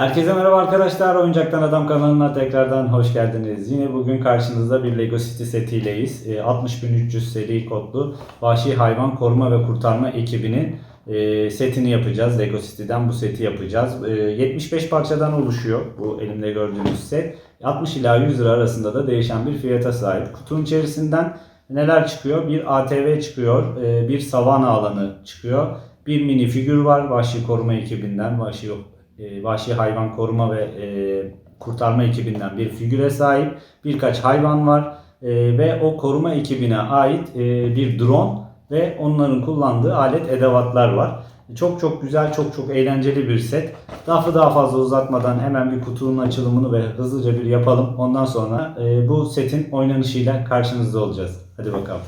Herkese merhaba arkadaşlar. Oyuncaktan Adam kanalına tekrardan hoş geldiniz. Yine bugün karşınızda bir Lego City setiyleyiz. E, 60300 seri kodlu Vahşi Hayvan Koruma ve Kurtarma ekibinin e, setini yapacağız. Lego City'den bu seti yapacağız. E, 75 parçadan oluşuyor bu elimde gördüğünüz set. 60 ila 100 lira arasında da değişen bir fiyata sahip. Kutunun içerisinden neler çıkıyor? Bir ATV çıkıyor, e, bir savana alanı çıkıyor. Bir mini figür var Vahşi Koruma ekibinden, Vahşi e, Vahşi Hayvan Koruma ve e, Kurtarma ekibinden bir figüre sahip. Birkaç hayvan var E, ve o koruma ekibine ait e, bir drone ve onların kullandığı alet edevatlar var. Çok çok güzel, çok çok eğlenceli bir set. Lafı daha fazla uzatmadan hemen bir kutunun açılımını ve hızlıca bir yapalım. Ondan sonra e, bu setin oynanışıyla karşınızda olacağız. Hadi bakalım.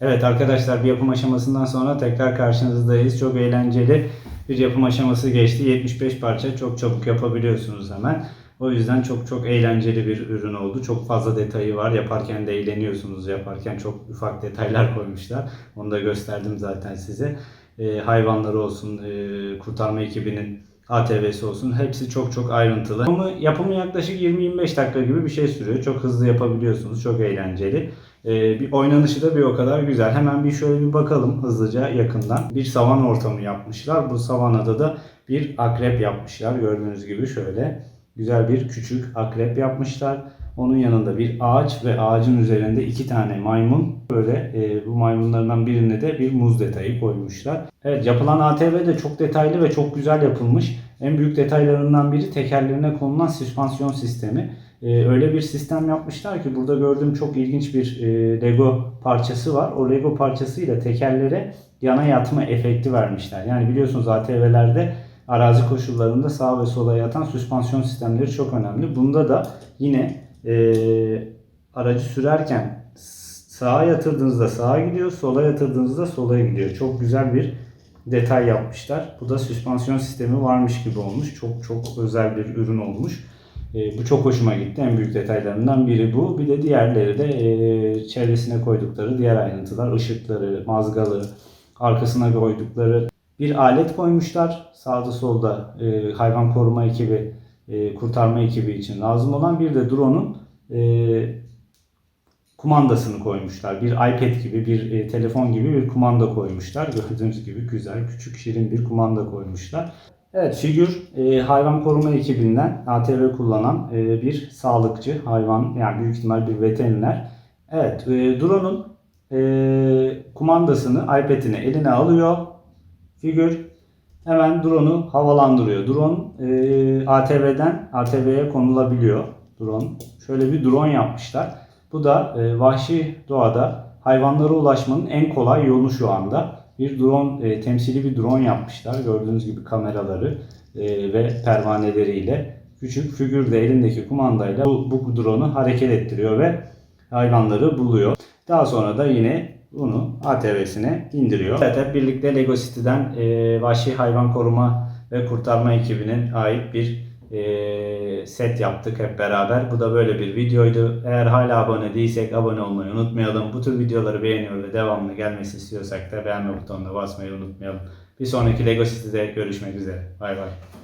Evet arkadaşlar bir yapım aşamasından sonra tekrar karşınızdayız. Çok eğlenceli bir yapım aşaması geçti. 75 parça çok çabuk yapabiliyorsunuz hemen. O yüzden çok çok eğlenceli bir ürün oldu. Çok fazla detayı var. Yaparken de eğleniyorsunuz. Yaparken çok ufak detaylar koymuşlar. Onu da gösterdim zaten size. Ee, hayvanları olsun, e, kurtarma ekibinin ATV'si olsun. Hepsi çok çok ayrıntılı. Yapımı, yapımı yaklaşık 20-25 dakika gibi bir şey sürüyor. Çok hızlı yapabiliyorsunuz. Çok eğlenceli. Ee, bir oynanışı da bir o kadar güzel. Hemen bir şöyle bir bakalım hızlıca yakından. Bir savan ortamı yapmışlar. Bu savanada da bir akrep yapmışlar. Gördüğünüz gibi şöyle güzel bir küçük akrep yapmışlar. Onun yanında bir ağaç ve ağacın üzerinde iki tane maymun. Böyle e, bu maymunlarından birine de bir muz detayı koymuşlar. Evet yapılan ATV de çok detaylı ve çok güzel yapılmış. En büyük detaylarından biri tekerlerine konulan süspansiyon sistemi. Ee, öyle bir sistem yapmışlar ki burada gördüğüm çok ilginç bir e, Lego parçası var. O Lego parçasıyla tekerlere yana yatma efekti vermişler. Yani biliyorsunuz ATV'lerde arazi koşullarında sağa ve sola yatan süspansiyon sistemleri çok önemli. Bunda da yine e, aracı sürerken sağa yatırdığınızda sağa gidiyor, sola yatırdığınızda sola gidiyor. Çok güzel bir detay yapmışlar. Bu da süspansiyon sistemi varmış gibi olmuş. Çok çok özel bir ürün olmuş. E, bu çok hoşuma gitti. En büyük detaylarından biri bu. Bir de diğerleri de e, çevresine koydukları diğer ayrıntılar. ışıkları, mazgalı, arkasına koydukları bir alet koymuşlar. Sağda solda e, hayvan koruma ekibi, e, kurtarma ekibi için lazım olan bir de drone'un e, kumandasını koymuşlar. Bir iPad gibi, bir e, telefon gibi bir kumanda koymuşlar. Gördüğünüz gibi güzel, küçük, şirin bir kumanda koymuşlar. Evet, figür e, hayvan koruma ekibinden ATV kullanan e, bir sağlıkçı, hayvan yani büyük ihtimal bir veteriner. Evet, e, drone'un e, kumandasını, iPad'ini eline alıyor. Figür hemen drone'u havalandırıyor. Drone e, ATV'den ATV'ye konulabiliyor. Drone. Şöyle bir drone yapmışlar. Bu da e, vahşi doğada hayvanlara ulaşmanın en kolay yolu şu anda. Bir drone, e, temsili bir drone yapmışlar. Gördüğünüz gibi kameraları e, ve pervaneleriyle. Küçük figür de elindeki kumandayla bu, bu drone'u hareket ettiriyor ve hayvanları buluyor. Daha sonra da yine bunu ATV'sine indiriyor. Evet hep birlikte Lego City'den e, Vahşi Hayvan Koruma ve Kurtarma ekibinin ait bir e, set yaptık hep beraber. Bu da böyle bir videoydu. Eğer hala abone değilsek abone olmayı unutmayalım. Bu tür videoları beğeniyor ve devamlı gelmesi istiyorsak da beğenme butonuna basmayı unutmayalım. Bir sonraki Lego City'de görüşmek üzere. Bay bay.